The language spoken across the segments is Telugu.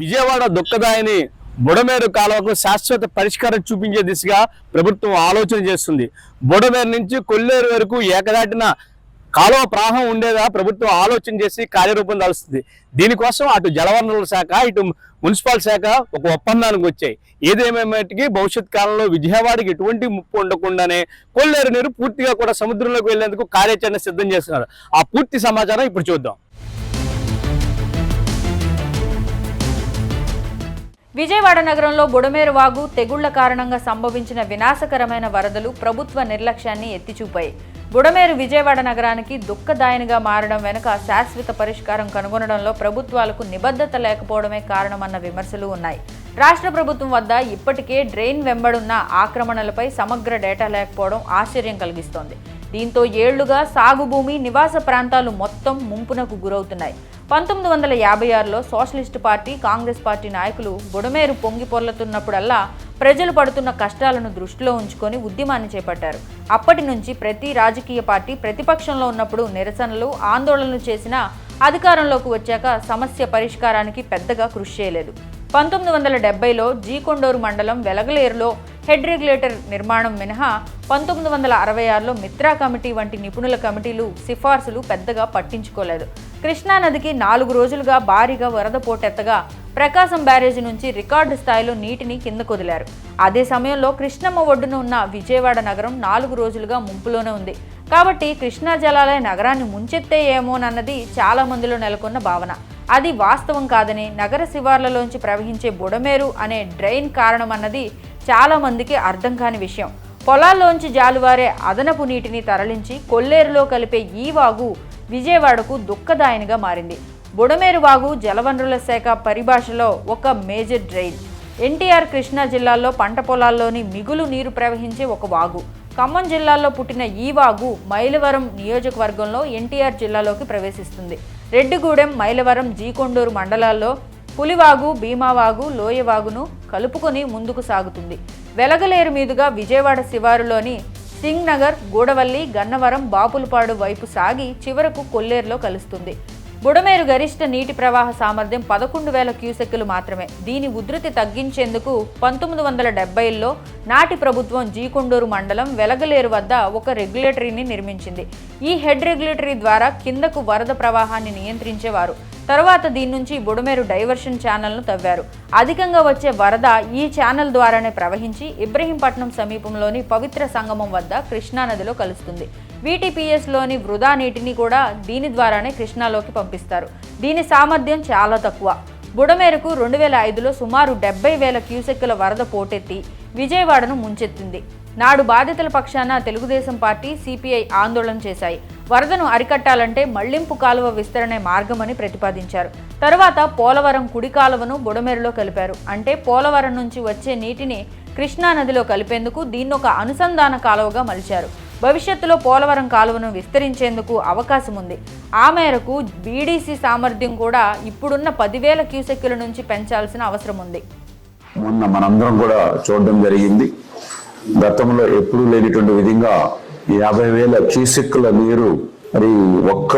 విజయవాడ దుఃఖదాయని బుడమేరు కాలువకు శాశ్వత పరిష్కారం చూపించే దిశగా ప్రభుత్వం ఆలోచన చేస్తుంది. బుడమేరు నుంచి కొల్లేరు వరకు ఏకదాటిన కాలువ ప్రవాహం ఉండేదా ప్రభుత్వం ఆలోచన చేసి కార్యరూపం దాల్స్తుంది. దీనికోసం అటు జలవనరుల శాఖ ఇటు మున్సిపల్ శాఖ ఒక ఒప్పందానికి వచ్చాయి. ఏదేమేటికి భవిష్యత్ కాలంలో విజయవాడకి ఎటువంటి ముప్పు ఉండకుండానే కొల్లేరు నీరు పూర్తిగా కూడా సముద్రంలోకి వెళ్ళేందుకు కార్యాచరణ సిద్ధం చేస్తున్నారు. ఆ పూర్తి సమాచారం ఇప్పుడు చూద్దాం. విజయవాడ నగరంలో బుడమేరు వాగు తెగుళ్ళ కారణంగా సంభవించిన వినాశకరమైన వరదలు ప్రభుత్వ నిర్లక్ష్యాన్ని ఎత్తిచూపాయి. బుడమేరు విజయవాడ నగరానికి దుఃఖదాయనిగా మారడం వెనుక శాశ్వత పరిష్కారం కనుగొనడంలో ప్రభుత్వాలకు నిబద్ధత లేకపోవడమే కారణమన్న విమర్శలు ఉన్నాయి. రాష్ట్ర ప్రభుత్వం వద్ద ఇప్పటికే డ్రైన్ వెంబడున్న ఆక్రమణలపై సమగ్ర డేటా లేకపోవడం ఆశ్చర్యం కలిగిస్తోంది. దీంతో ఏళ్ళుగా సాగు భూమి నివాస ప్రాంతాలు మొత్తం ముంపునకు గురవుతున్నాయి. పంతొమ్మిది వందల యాభై ఆరులో సోషలిస్టు పార్టీ కాంగ్రెస్ పార్టీ నాయకులు బుడమేరు పొంగి పొర్లుతున్నప్పుడల్లా ప్రజలు పడుతున్న కష్టాలను దృష్టిలో ఉంచుకొని ఉద్యమాన్ని చేపట్టారు. అప్పటి నుంచి ప్రతి రాజకీయ పార్టీ ప్రతిపక్షంలో ఉన్నప్పుడు నిరసనలు ఆందోళనలు చేసినా అధికారంలోకి వచ్చాక సమస్య పరిష్కారానికి పెద్దగా కృషి చేయలేదు. పంతొమ్మిది వందల డెబ్బైలో జీకొండూరు మండలం వెలగలేరులో హెడ్ రెగ్యులేటర్ నిర్మాణం మినహా పంతొమ్మిది వందల అరవై ఆరులో మిత్రా కమిటీ వంటి నిపుణుల కమిటీలు సిఫార్సులు పెద్దగా పట్టించుకోలేదు. కృష్ణానదికి నాలుగు రోజులుగా భారీగా వరద పోటెత్తగా ప్రకాశం బ్యారేజీ నుంచి రికార్డు స్థాయిలో నీటిని కిందకొదిలారు. అదే సమయంలో కృష్ణమ్మ ఒడ్డున ఉన్న విజయవాడ నగరం నాలుగు రోజులుగా ముంపులోనే ఉంది. కాబట్టి కృష్ణా జలాలయ నగరాన్ని ముంచెత్తే ఏమోనన్నది చాలా మందిలో నెలకొన్న భావన. అది వాస్తవం కాదని నగర శివార్లలోంచి ప్రవహించే బుడమేరు అనే డ్రైన్ కారణమన్నది చాలా మందికి అర్థం కాని విషయం. పొలాల్లోంచి జాలువారే అదనపు నీటిని తరలించి కొల్లేరులో కలిపే ఈ వాగు విజయవాడకు దుఃఖదాయనిగా మారింది. బుడమేరు వాగు జలవనరుల శాఖ పరిభాషలో ఒక మేజర్ డ్రైన్. ఎన్టీఆర్ కృష్ణా జిల్లాలో పంట పొలాల్లోని మిగులు నీరు ప్రవహించే ఒక వాగు. ఖమ్మం జిల్లాలో పుట్టిన ఈ వాగు మైలవరం నియోజకవర్గంలో ఎన్టీఆర్ జిల్లాలోకి ప్రవేశిస్తుంది. రెడ్డిగూడెం మైలవరం జీకొండూరు మండలాల్లో పులివాగు భీమావాగు లోయవాగును కలుపుకొని ముందుకు సాగుతుంది. వెలగలేరు మీదుగా విజయవాడ శివారులోని సింగ్ నగర్ గూడవల్లి గన్నవరం బాపులపాడు వైపు సాగి చివరకు కొల్లేరులో కలుస్తుంది. బుడమేరు గరిష్ట నీటి ప్రవాహ సామర్థ్యం పదకొండు వేల క్యూసెక్కులు మాత్రమే. దీని ఉధృతి తగ్గించేందుకు పంతొమ్మిది వందల డెబ్బైలో నాటి ప్రభుత్వం జీకొండూరు మండలం వెలగలేరు వద్ద ఒక రెగ్యులేటరీని నిర్మించింది. ఈ హెడ్ రెగ్యులేటరీ ద్వారా కిందకు వరద ప్రవాహాన్ని నియంత్రించేవారు. తరువాత దీని నుంచి బుడమేరు డైవర్షన్ ఛానల్ను తవ్వారు. అధికంగా వచ్చే వరద ఈ ఛానల్ ద్వారానే ప్రవహించి ఇబ్రహీంపట్నం సమీపంలోని పవిత్ర సంగమం వద్ద కృష్ణానదిలో కలుస్తుంది. వీటీపీఎస్లోని వృధా నీటిని కూడా దీని ద్వారానే కృష్ణాలోకి పంపిస్తారు. దీని సామర్థ్యం చాలా తక్కువ. బుడమేరకు రెండు వేల ఐదులో సుమారు డెబ్బై వేల క్యూసెక్కుల వరద పోటెత్తి విజయవాడను ముంచెత్తింది. నాడు బాధితుల పక్షాన తెలుగుదేశం పార్టీ సిపిఐ ఆందోళన చేశాయి. వరదను అరికట్టాలంటే మళ్ళింపు కాలువ విస్తరణే మార్గమని ప్రతిపాదించారు. తరువాత పోలవరం కుడి కాలువను బుడమేరులో కలిపారు. అంటే పోలవరం నుంచి వచ్చే నీటిని కృష్ణానదిలో కలిపేందుకు దీన్నొక అనుసంధాన కాలువగా మలిచారు. భవిష్యత్తులో పోలవరం కాలువను విస్తరించేందుకు అవకాశం ఉంది ఆ మేరకు బీడీసీ సామర్థ్యం కూడా ఇప్పుడున్న పదివేల క్యూసెక్కుల నుంచి పెంచాల్సిన అవసరం ఉంది మొన్న మనందరం కూడా చూడడం జరిగింది. గతంలో ఎప్పుడూ లేనిటువంటి విధంగా యాభై వేల క్యూసెక్కుల నీరు మరి ఒక్క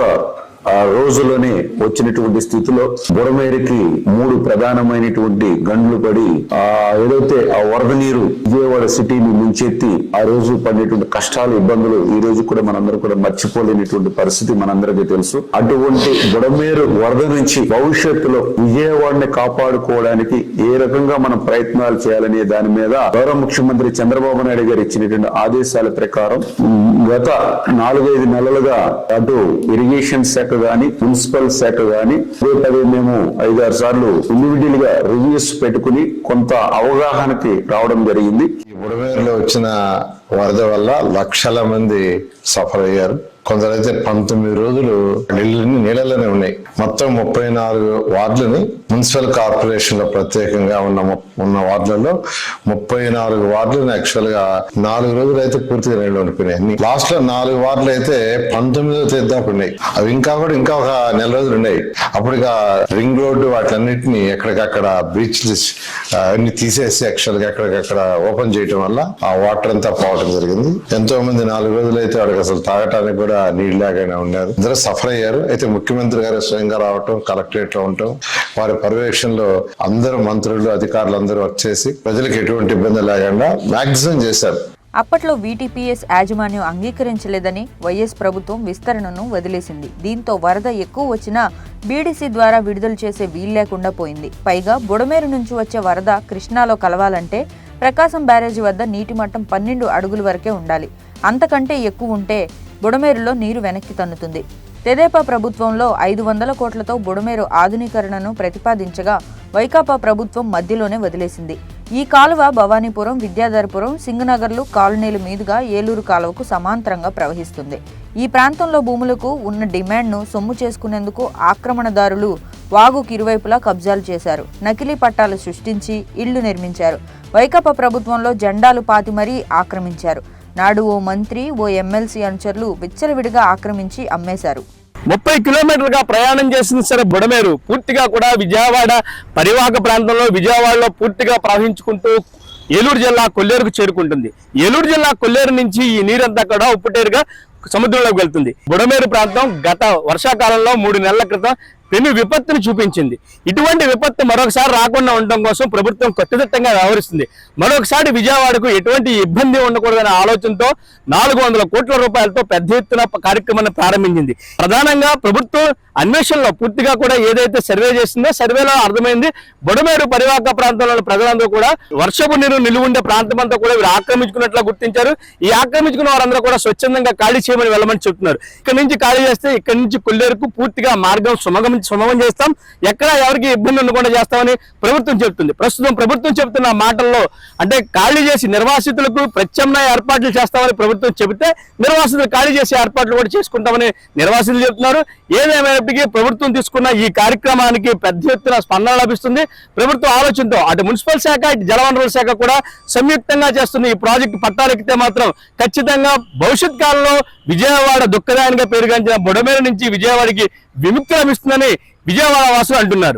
రోజులోనే వచ్చినటువంటి స్థితిలో బుడమేరికి మూడు ప్రధానమైనటువంటి గండ్లు పడి ఆ ఏదైతే ఆ వరద నీరు విజయవాడ సిటీని ముంచెత్తి ఆ రోజు పడినటువంటి కష్టాలు ఇబ్బందులు ఈ రోజు కూడా మనందరూ కూడా మర్చిపోలేనటువంటి పరిస్థితి మనందరికీ తెలుసు. అటువంటి బుడమేరు వరద నుంచి భవిష్యత్తులో విజయవాడని కాపాడుకోవడానికి ఏ రకంగా మనం ప్రయత్నాలు చేయాలనే దాని మీద గౌరవ ముఖ్యమంత్రి చంద్రబాబు నాయుడు గారు ఇచ్చినటువంటి ఆదేశాల ప్రకారం గత నాలుగైదు నెలలుగా అటు ఇరిగేషన్ శాఖ కానీ ప్రిన్సిపల్ శాఖ కానీ పదే పదే మేము ఐదారు సార్లు ఇండివిజువల్గా రివ్యూస్ పెట్టుకుని కొంత అవగాహనకి రావడం జరిగింది. ఈ బుడమేరులో వచ్చిన వరద వల్ల లక్షల మంది సఫర్ అయ్యారు. కొందరైతే పంతొమ్మిది రోజులు నీళ్ళని నీళ్ళలోనే ఉన్నాయి. మొత్తం ముప్పై నాలుగు వార్డులని మున్సిపల్ కార్పొరేషన్లో ప్రత్యేకంగా ఉన్న ము- ఉన్న వార్డులలో ముప్పై నాలుగు వార్డులను యాక్చువల్గా నాలుగు రోజులు అయితే పూర్తిగా నీళ్ళు ఉండిపోయినాయి. అన్ని లాస్ట్లో నాలుగు వార్డులు అయితే పంతొమ్మిదో తేదీ దాకా ఉన్నాయి. అవి ఇంకా కూడా ఇంకా ఒక నెల రోజులు ఉన్నాయి. అప్పటిగా రింగ్ రోడ్డు వాటిలన్నిటిని ఎక్కడికక్కడ బీచ్ అన్ని తీసేసి యాక్చువల్గా ఎక్కడికక్కడ ఓపెన్ చేయడం వల్ల ఆ వాటర్ అంతా రావడం జరిగింది. ఎంతో మంది నాలుగు రోజులు అయితే వాడికి అసలు తాగటానికి కూడా నీళ్ళు లేకనే ఉన్నారు. ఇద్దరు సఫర్ అయ్యారు. అయితే ముఖ్యమంత్రి గారు స్వయంగా రావటం కలెక్టరేట్లో ఉండటం వారి పర్యవేక్షణలో అందరూ మంత్రులు అధికారులు అందరూ వచ్చేసి ప్రజలకు ఎటువంటి ఇబ్బంది లేకుండా మాక్సిమం చేశారు. అప్పట్లో వీటీపీఎస్ యాజమాన్యం అంగీకరించలేదని వైఎస్ ప్రభుత్వం విస్తరణను వదిలేసింది. దీంతో వరద ఎక్కువ వచ్చినా బీడీసీ ద్వారా విడుదల చేసే వీల్లేకుండా పోయింది. పైగా బుడమేరు నుంచి వచ్చే వరద కృష్ణాలో కలవాలంటే ప్రకాశం బ్యారేజీ వద్ద నీటి మట్టం పన్నెండు అడుగుల వరకే ఉండాలి. అంతకంటే ఎక్కువ ఉంటే బుడమేరులో నీరు వెనక్కి తన్నుతుంది. తెదేపా ప్రభుత్వంలో ఐదు వందల కోట్లతో బుడమేరు ఆధునీకరణను ప్రతిపాదించగా వైకాపా ప్రభుత్వం మధ్యలోనే వదిలేసింది. ఈ కాలువ భవానీపురం విద్యాధరపురం సింగనగర్లు కాలనీల మీదుగా ఏలూరు కాలువకు సమాంతరంగా ప్రవహిస్తుంది. ఈ ప్రాంతంలో భూములకు ఉన్న డిమాండ్ను సొమ్ము చేసుకునేందుకు ఆక్రమణదారులు వాగుకు ఇరువైపులా కబ్జాలు చేశారు. నకిలీ పట్టాలు సృష్టించి ఇళ్ళు నిర్మించారు. వైకాపా ప్రభుత్వంలో జెండాలు పాతి మరీ ఆక్రమించారు. నాడు ఓ మంత్రి ఓ ఎమ్మెల్సీ అనుచరులు విచ్చలవిడిగా ఆక్రమించి అమ్మేశారు. ముప్పై కిలోమీటర్లుగా ప్రయాణం చేసింది సరే బుడమేరు. పూర్తిగా కూడా విజయవాడ పరివాహక ప్రాంతంలో విజయవాడలో పూర్తిగా ప్రవహించుకుంటూ ఏలూరు జిల్లా కొల్లేరుకు చేరుకుంటుంది. ఏలూరు జిల్లా కొల్లేరు నుంచి ఈ నీరంతా కూడా ఉప్పుటేరుగా సముద్రంలోకి వెళ్తుంది. బుడమేరు ప్రాంతం గత వర్షాకాలంలో మూడు నెలల క్రితం పెను విపత్తును చూపించింది. ఇటువంటి విపత్తు మరొకసారి రాకుండా ఉండడం కోసం ప్రభుత్వం కట్టుదిట్టంగా వ్యవహరిస్తుంది. మరొకసారి విజయవాడకు ఎటువంటి ఇబ్బంది ఉండకూడదనే ఆలోచనతో నాలుగు వందల కోట్ల రూపాయలతో పెద్ద ఎత్తున కార్యక్రమాన్ని ప్రారంభించింది. ప్రధానంగా ప్రభుత్వం అన్వేషణలో పూర్తిగా కూడా ఏదైతే సర్వే చేసిందో సర్వేలో అర్థమైంది. బొడమేరు పరివాహక ప్రాంతంలోని ప్రజలందరూ కూడా వర్షపు నీరు నిలువుండే ప్రాంతం అంతా కూడా వీరు ఆక్రమించుకున్నట్లు గుర్తించారు. ఈ ఆక్రమించుకున్న వారందరూ కూడా స్వచ్ఛందంగా ఖాళీ చేయమని వెళ్ళమని చెప్తున్నారు. ఇక్కడ నుంచి ఖాళీ చేస్తే ఇక్కడ నుంచి కొల్లేరుకు పూర్తిగా మార్గం సుమగం సుమగం చేస్తాం. ఎక్కడ ఎవరికి ఇబ్బంది ఉండకుండా చేస్తామని ప్రభుత్వం చెబుతుంది ప్రస్తుతం ప్రభుత్వం చెప్తున్న మాటల్లో అంటే ఖాళీ చేసి నిర్వాసితులకు ప్రత్యామ్నాయ ఏర్పాట్లు చేస్తామని ప్రభుత్వం చెబితే నిర్వాసితులు ఖాళీ చేసే ఏర్పాట్లు కూడా చేసుకుంటామని నిర్వాసితులు చెప్తున్నారు ఏదేమైనప్పటికీ ప్రభుత్వం తీసుకున్న ఈ కార్యక్రమానికి పెద్ద ఎత్తున స్పందన లభిస్తుంది. ప్రభుత్వ ఆలోచనతో అటు మున్సిపల్ శాఖ ఇటు జలవనరుల శాఖ కూడా సంయుక్తంగా చేస్తున్న ఈ ప్రాజెక్టు పట్టాలెక్కితే మాత్రం ఖచ్చితంగా భవిష్యత్ కాలంలో విజయవాడ దుఃఖదాయనిగా పేరుగాంచిన బుడమేరు నుంచి విజయవాడకి విముక్తి లభిస్తుందని విజయవాడ వాసులు అంటున్నారు.